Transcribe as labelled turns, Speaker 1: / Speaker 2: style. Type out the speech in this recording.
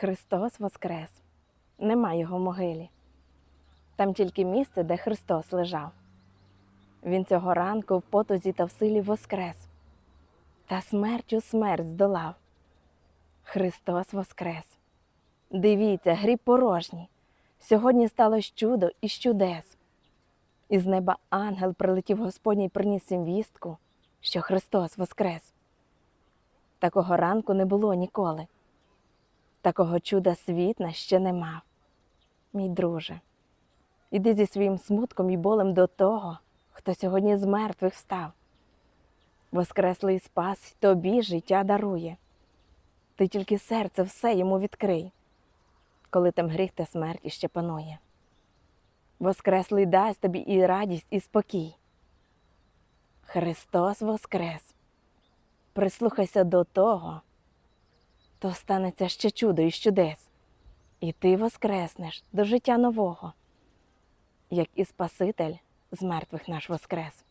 Speaker 1: Христос Воскрес. Нема його могилі. Там тільки місце, де Христос лежав. Він цього ранку в потузі та в силі воскрес, та смертю смерть здолав. Христос Воскрес. Дивіться, гріб порожній. Сьогодні сталося чудо і чудес. Із неба ангел прилетів Господній приніс їм вістку, що Христос Воскрес. Такого ранку не було ніколи. Такого чуда світ нас ще не мав. Мій друже, іди зі своїм смутком і болем до того, хто сьогодні з мертвих встав. Воскреслий спас тобі життя дарує. Ти тільки серце все йому відкрий, коли там гріх та смерть іще панує. Воскреслий дасть тобі і радість, і спокій. Христос Воскрес! Прислухайся до того, то станеться ще чудо і чудес, і ти воскреснеш до життя нового, як і Спаситель з мертвих наш воскрес.